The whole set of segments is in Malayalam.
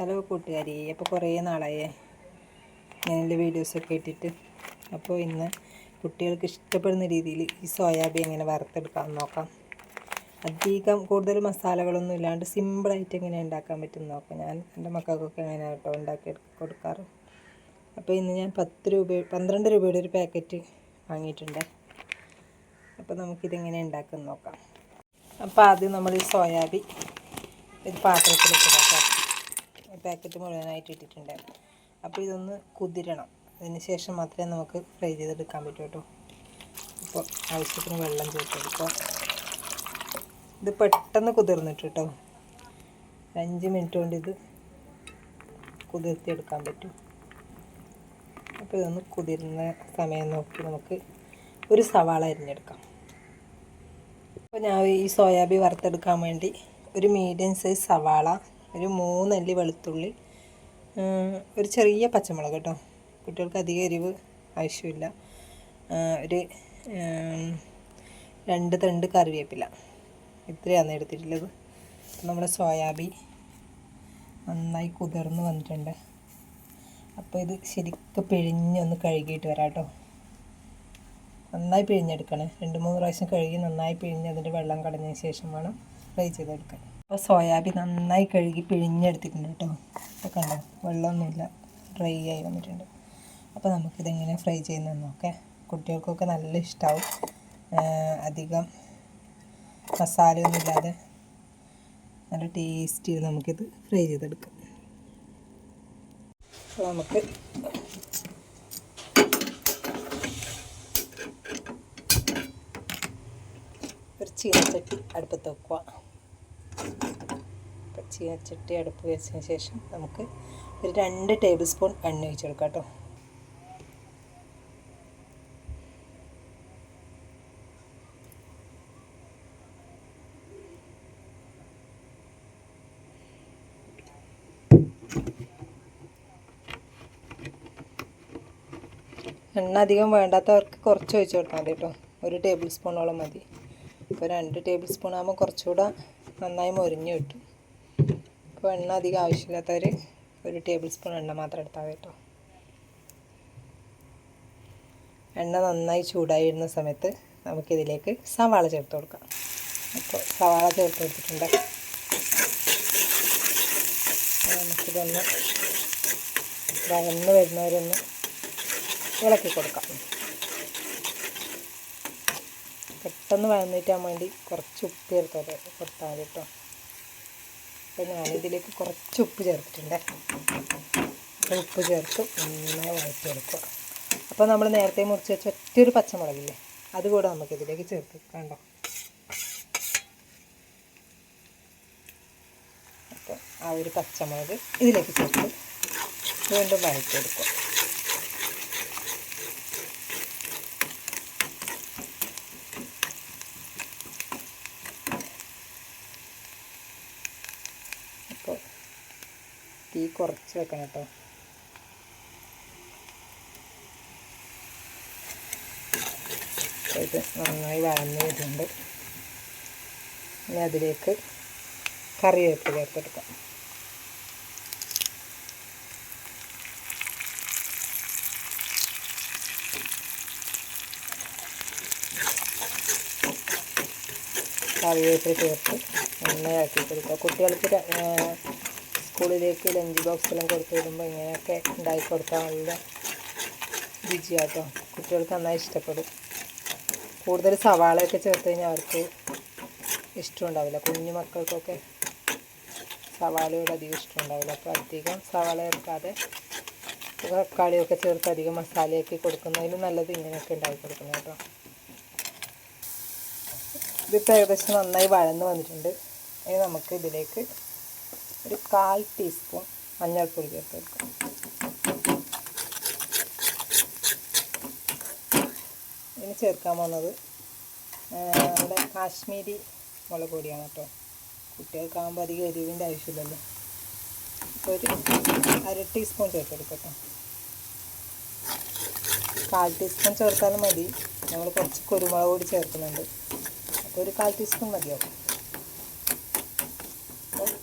ഹലോ കൂട്ടുകാരി അപ്പോൾ കുറേ നാളായേ. ഞാൻ ഞാനെന്റെ വീഡിയോസൊക്കെ ഇട്ടിട്ട്. അപ്പോൾ ഇന്ന് കുട്ടികൾക്ക് ഇഷ്ടപ്പെടുന്ന രീതിയിൽ ഈ സോയാബീൻ എങ്ങനെ വറുത്തെടുക്കാം നോക്കാം. അധികം കൂടുതൽ മസാലകളൊന്നും ഇല്ലാണ്ട് സിമ്പിളായിട്ട് എങ്ങനെ ഉണ്ടാക്കാൻ പറ്റും നോക്കാം. ഞാൻ എന്റെ മക്കൾക്കൊക്കെ എങ്ങനെ കേട്ടോ ഉണ്ടാക്കി കൊടുക്കാറ്. അപ്പോൾ ഇന്ന് ഞാൻ പത്ത് രൂപ പന്ത്രണ്ട് രൂപയുടെ ഒരു പാക്കറ്റ് വാങ്ങിയിട്ടുണ്ട്. അപ്പോൾ നമുക്കിതെങ്ങനെ ഉണ്ടാക്കാൻ നോക്കാം. അപ്പോൾ ആദ്യം നമ്മൾ ഈ സോയാബീൻ ഒരു പാത്രത്തിലേക്ക് പാക്കറ്റ് മുഴുവനായിട്ട് ഇട്ടിട്ടുണ്ട്. അപ്പോൾ ഇതൊന്ന് കുതിരണം. അതിന് ശേഷം മാത്രമേ നമുക്ക് ഫ്രൈ ചെയ്തെടുക്കാൻ പറ്റൂ കേട്ടോ. ഇപ്പോൾ ആവശ്യത്തിന് വെള്ളം ചേർത്തെടുക്കുക ഇത് പെട്ടെന്ന് കുതിർന്നിട്ട് കേട്ടോ. അഞ്ച് മിനിറ്റ് കൊണ്ട് ഇത് കുതിർത്തിയെടുക്കാൻ പറ്റും. അപ്പോൾ ഇതൊന്ന് കുതിരുന്ന സമയം നോക്കി നമുക്ക് ഒരു സവാള അരിഞ്ഞെടുക്കാം. അപ്പോൾ ഞാൻ ഈ സോയാബീൻ വറുത്തെടുക്കാൻ വേണ്ടി ഒരു മീഡിയം സൈസ് സവാള ഒരു മൂന്നല്ലി വെളുത്തുള്ളി ഒരു ചെറിയ പച്ചമുളക് കേട്ടോ. കുട്ടികൾക്ക് അധികം എരിവ് ആവശ്യമില്ല. ഒരു രണ്ട് തണ്ട് കറിവേപ്പില. ഇത്രയാണ് എടുത്തിട്ടുള്ളത്. നമ്മുടെ സോയാബീൻ നന്നായി കുതിർന്ന് വന്നിട്ടുണ്ട്. അപ്പോൾ ഇത് ശരിക്കും പിഴിഞ്ഞൊന്ന് കഴുകിയിട്ട് വരാം കേട്ടോ. നന്നായി പിഴിഞ്ഞെടുക്കണേ. രണ്ട് മൂന്ന് പ്രാവശ്യം കഴുകി നന്നായി പിഴിഞ്ഞ് അതിന്റെ വെള്ളം കളഞ്ഞതിന് ശേഷം വേണം ഫ്രൈ ചെയ്തെടുക്കാൻ. അപ്പോൾ സോയാബീൻ നന്നായി കഴുകി പിഴിഞ്ഞെടുത്തിട്ടുണ്ട് കേട്ടോ. ഇപ്പോൾ കണ്ടോ വെള്ളമൊന്നുമില്ല. ഡ്രൈ ആയി വന്നിട്ടുണ്ട്. അപ്പോൾ നമുക്കിതെങ്ങനെ ഫ്രൈ ചെയ്യുന്നതെന്ന് നോക്കേ. കുട്ടികൾക്കൊക്കെ നല്ല ഇഷ്ടമാവും അധികം മസാലയൊന്നും ഇല്ലാതെ നല്ല ടേസ്റ്റി നമുക്കിത് ഫ്രൈ ചെയ്തെടുക്കാം. അപ്പോൾ നമുക്ക് ഒരു ചീനച്ചട്ടി അടുപ്പത്ത് വെക്കുക ചീനച്ചട്ടി അടുപ്പ് വെച്ചതിന് ശേഷം നമുക്ക് ഒരു രണ്ട് ടേബിൾ സ്പൂൺ എണ്ണ ഒഴിച്ചെടുക്കാം കേട്ടോ. എണ്ണ അധികം വേണ്ടാത്തവർക്ക് കുറച്ച് ഒഴിച്ച് കൊടുത്താൽ മതി കേട്ടോ. ഒരു ടേബിൾ സ്പൂണോളം മതി. ഇപ്പോൾ രണ്ട് ടേബിൾ സ്പൂൺ ആകുമ്പോൾ കുറച്ചുകൂടെ നന്നായി മൊരിഞ്ഞ് കിട്ടും. ഇപ്പോൾ എണ്ണ അധികം ആവശ്യമില്ലാത്തവർ ഒരു ടേബിൾ സ്പൂൺ എണ്ണ മാത്രം എടുത്താൽ കേട്ടോ. എണ്ണ നന്നായി ചൂടായി വരുന്ന സമയത്ത് നമുക്കിതിലേക്ക് സവാള ചേർത്ത് കൊടുക്കാം. അപ്പോൾ സവാള ചേർത്ത് കൊടുത്തിട്ടുണ്ട്. നമുക്കിതൊന്ന് വഴന്ന് വരുന്നവരൊന്ന് ഇളക്കി കൊടുക്കാം. പെട്ടെന്ന് വഴന്നിട്ടാൻ വേണ്ടി കുറച്ച് ഉപ്പ് ചേർത്ത് കൊടുത്താൽ മതി കേട്ടോ. അപ്പോൾ ഞാനിതിലേക്ക് കുറച്ച് ഉപ്പ് ചേർത്തിട്ടുണ്ട്. ഉപ്പ് ചേർത്ത് നന്നായി വഴറ്റിയെടുക്കുക. അപ്പോൾ നമ്മൾ നേരത്തെ മുറിച്ച് വെച്ച ഒറ്റൊരു പച്ചമുളകില്ലേ അതുകൂടെ നമുക്കിതിലേക്ക് ചേർത്ത് കണ്ടോ? അപ്പോൾ ആ ഒരു പച്ചമുളക് ഇതിലേക്ക് ചേർത്ത് വീണ്ടും വഴറ്റിയെടുക്കുക അപ്പോൾ തീ കുറച്ച് വെക്കണം കേട്ടോ. ഇത് നന്നായി വഴന്ന് വരുന്നുണ്ട്. ഇനി അതിലേക്ക് കറിവേപ്പില ചേർത്തെടുക്കാം കറിവേപ്പില ചേർത്ത് നന്നായി ആക്കി കൊടുക്കുക കുട്ടികൾക്ക് സ്കൂളിലേക്ക് ലഞ്ച് ബോക്സിലും കൊടുത്തു വിടുമ്പോൾ ഇങ്ങനെയൊക്കെ ഉണ്ടാക്കി കൊടുത്താൽ നല്ല രുചിയാട്ടോ. കുട്ടികൾക്ക് നന്നായി ഇഷ്ടപ്പെടും. കൂടുതൽ സവാളയൊക്കെ ചേർത്ത് കഴിഞ്ഞാൽ അവർക്ക് ഇഷ്ടമുണ്ടാവില്ല കുഞ്ഞു മക്കൾക്കൊക്കെ സവാളയോട് അധികം ഇഷ്ടമുണ്ടാവില്ല അപ്പോൾ അധികം സവാള ചേർക്കാതെ തക്കാളിയൊക്കെ ചേർത്ത് അധികം മസാലയൊക്കെ കൊടുക്കുന്നതിന് നല്ലത് ഇങ്ങനെയൊക്കെ ഉണ്ടാക്കി കൊടുക്കുന്നത് കേട്ടോ. ഇതിപ്പോൾ ഏകദേശം നന്നായി വഴന്ന് വന്നിട്ടുണ്ട്. ഇനി നമുക്ക് ഇതിലേക്ക് ഒരു കാൽ ടീസ്പൂൺ മഞ്ഞൾപ്പൊടി ചേർത്ത് കൊടുക്കാം. ഇനി ചേർക്കാൻ പോകുന്നത് നമ്മുടെ കാശ്മീരി മുളക് പൊടിയാണ് കേട്ടോ. കുട്ടികൾക്കാകുമ്പോൾ അധികം എരിവിന്റെ ആവശ്യമില്ലല്ലോ. അപ്പോൾ ഒരു അര ടീസ്പൂൺ ചേർത്തെടുക്കട്ടോ കാൽ ടീസ്പൂൺ ചേർത്താലും മതി. നമ്മൾ കുറച്ച് കുരുമുളക് പൊടി ചേർക്കുന്നുണ്ട്. അപ്പോൾ ഒരു കാൽ ടീസ്പൂൺ മതിയാവും.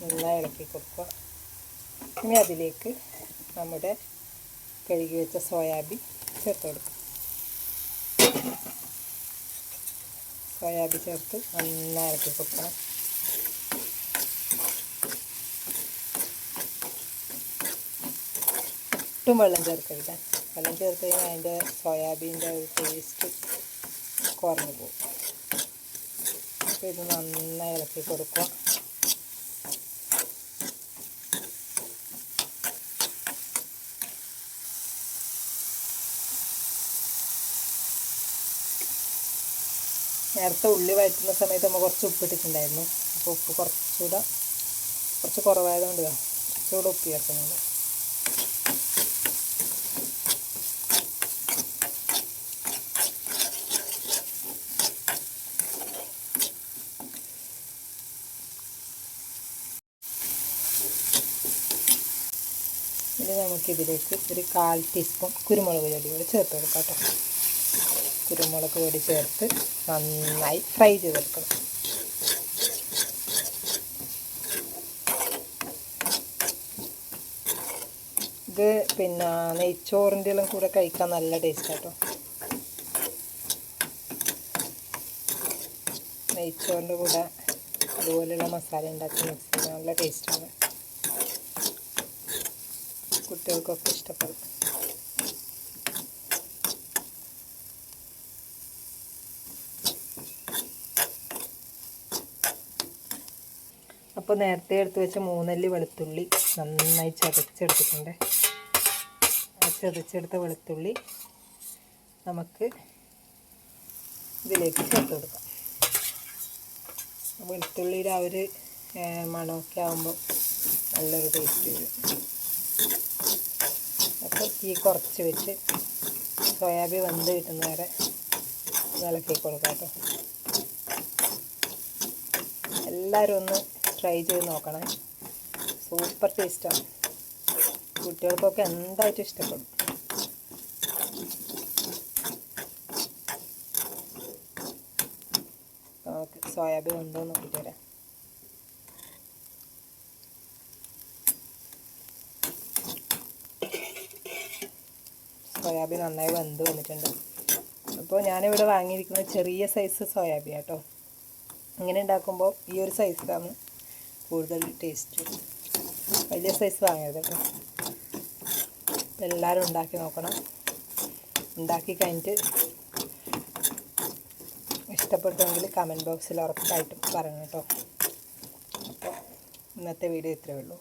നന്നായി ഇളക്കി കൊടുക്കുക. ഇനി അതിലേക്ക് നമ്മുടെ കഴുകി വെച്ച സോയാബീൻ ചേർത്ത് കൊടുക്കും. സോയാബീൻ ചേർത്ത് നന്നായി ഇളക്കി കൊടുക്കണം. ഒട്ടും വെള്ളം ചേർക്കരുത്. വെള്ളം ചേർത്ത് കഴിഞ്ഞാൽ അതിന്റെ സോയാബീന്റെ ഒരു ടേസ്റ്റ് കുറഞ്ഞു പോകും. അപ്പോൾ ഇത് നന്നായി ഇളക്കി കൊടുക്കുക. നേരത്തെ ഉള്ളി വഴറ്റുന്ന സമയത്ത് നമ്മൾ കുറച്ച് ഉപ്പിട്ടിട്ടുണ്ടായിരുന്നു അപ്പോൾ ഉപ്പ് കുറച്ചുകൂടെ കുറച്ച് കുറവായതുകൊണ്ട് കുറച്ചുകൂടെ ഉപ്പ് ചേർക്കുന്നുണ്ട്. ഇനി നമുക്കിതിലേക്ക് ഒരു കാൽ ടീസ്പൂൺ കുരുമുളക് പൊടി കൂടി ചേർത്ത് കൊടുക്കാം കേട്ടോ. കുരുമുളക് പൊടി ചേർത്ത് നന്നായി ഫ്രൈ ചെയ്തെടുക്കണം. ഇത് പിന്നെ നെയ്ച്ചോറിന്റെ എല്ലാം കൂടെ കഴിക്കാൻ നല്ല ടേസ്റ്റ് കേട്ടോ നെയ്ച്ചോറിന്റെ കൂടെ അതുപോലെയുള്ള മസാല ഉണ്ടാക്കി മിക്സ് ചെയ്യാൻ നല്ല ടേസ്റ്റാണ് കുട്ടികൾക്കൊക്കെ ഇഷ്ടപ്പെടും. അപ്പോൾ നേരത്തെ എടുത്ത് വെച്ച മൂന്നല്ലി വെളുത്തുള്ളി നന്നായി ചതച്ചെടുത്തിട്ടുണ്ട്. ചതച്ചെടുത്ത വെളുത്തുള്ളി നമുക്ക് ഇതിലേക്ക് ചേർത്ത് കൊടുക്കാം. വെളുത്തുള്ളിയുടെ ആ ഒരു മണമൊക്കെ ആകുമ്പോൾ നല്ലൊരു ടേസ്റ്റ് വരും. അപ്പോൾ തീ കുറച്ച് വെച്ച് സോയാബീൻ വെന്ത് കിട്ടുന്ന വരെ ഇളക്കി കൊടുക്കാം കേട്ടോ. എല്ലാവരും ഒന്ന് ട്രൈ ചെയ്ത് നോക്കണേ. സൂപ്പർ ടേസ്റ്റാണ് കുട്ടികൾക്കൊക്കെ എന്തായിട്ടും ഇഷ്ടപ്പെടും. നമുക്ക് സോയാബീൻ ഉണ്ടോ എന്ന് നോക്കിയിട്ട് സോയാബീൻ നന്നായി വെന്ത് വന്നിട്ടുണ്ട്. അപ്പോൾ ഞാനിവിടെ വാങ്ങിയിരിക്കുന്നത് ചെറിയ സൈസ് സോയാബീൻ കേട്ടോ ഇങ്ങനെ ഉണ്ടാക്കുമ്പോൾ ഈ ഒരു സൈസിലാണ് കൂടുതൽ ടേസ്റ്റ് വലിയ സൈസ് വാങ്ങരുത് കേട്ടോ എല്ലാവരും ഉണ്ടാക്കി നോക്കണം. ഉണ്ടാക്കി കഴിഞ്ഞിട്ട് ഇഷ്ടപ്പെട്ടെങ്കിൽ കമന്റ് ബോക്സിൽ ഉറപ്പായിട്ട് പറയണം കേട്ടോ ഇന്നത്തെ വീഡിയോ ഇത്രയേ ഉള്ളൂ.